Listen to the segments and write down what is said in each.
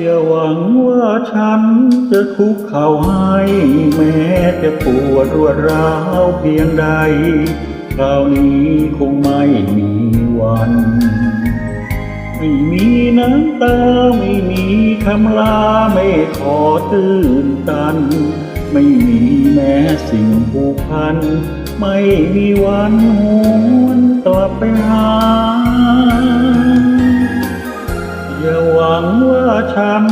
อย่าหวังว่าฉันจะคุกเข่าให้แม้จะปวดรวดร้าวเพียงใด คราวนี้คงไม่มีวัน ไม่มีน้ำตาไม่มีคำลาไม่ขอตื้นตัน ไม่มีแม้สิ่งผูกพัน ไม่มีวันหวนกลับไปหา ฉัน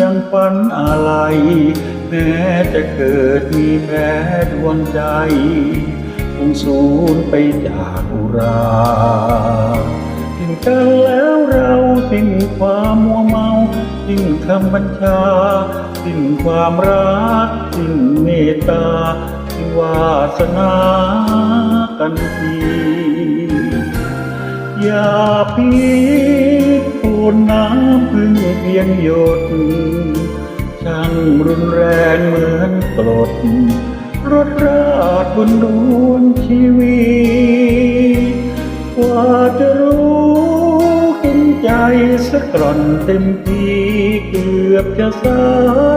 ยังฝันอะไร แม้จะเกิดมีแม้ดวงใจ คงสูญไปจากอุราทิ้งกันแล้วเราสิ้นความมัวเมาสิ้นคำบัญชาสิ้นความรักสิ้นเมตตาสิ้นวาสนากันทีอย่าพิ พียงหยดช่างรุนแรงเหมือนกรดรถราดบนดวงชีวิตกว่าจะรู้เห็นใจสักกร่อนเต็มทีเกือบจะสา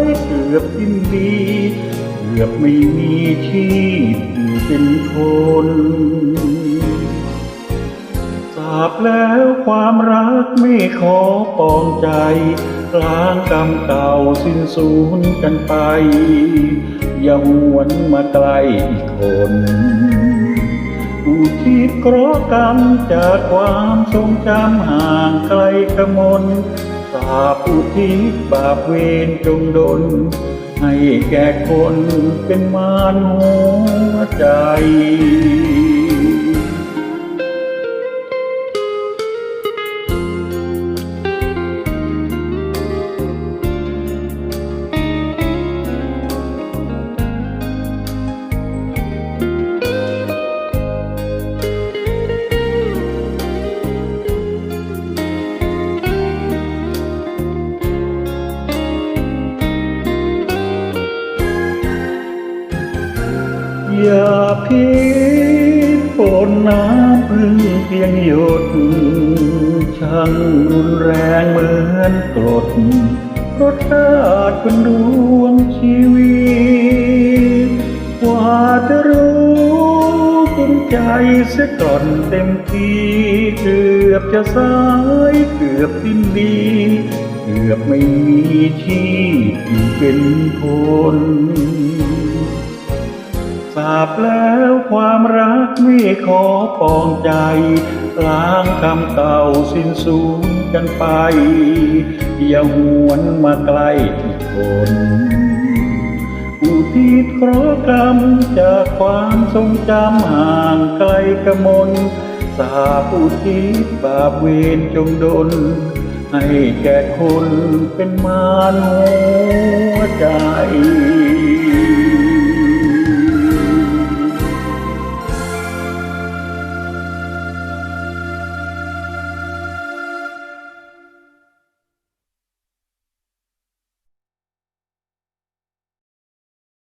ยเกือบสิ้นดีเกือบไม่มีชีพเป็นคนาบแล้วความรักไม่ขอปองใจกลางกรรมเก่าสิ้นสูญกันไป อย่าหวนมาไกลอีกคนอุทิศเคราะห์กรรมจากความทรงจำห่างไกลกมนสาบอุทิศบาปเวรจงดล ให้แก่คนเป็นมารหัวใจ อย่าพิษฝนน้ำพึ่งเพียงหยดช่างรุนแรงเหมือนกรดรสชาติเป็นดวงชีวิตกว่าจะรู้กินใจเสียก่อนเต็มทีเกือบจะสายเกือบสิ้นดีเกือบไม่มีที่เป็นคน ทราบแล้วความรักไม่ขอปองใจ ล้างคำเก่าสิ้นสูญกันไป อย่าหวนมาใกล้อีกคนอุทิศเคราะกรรมจากความทรงจำห่างไกลกระมนสาบอุทิศบาปเวรจงดล ให้แก่คนเป็นมารหัวใจ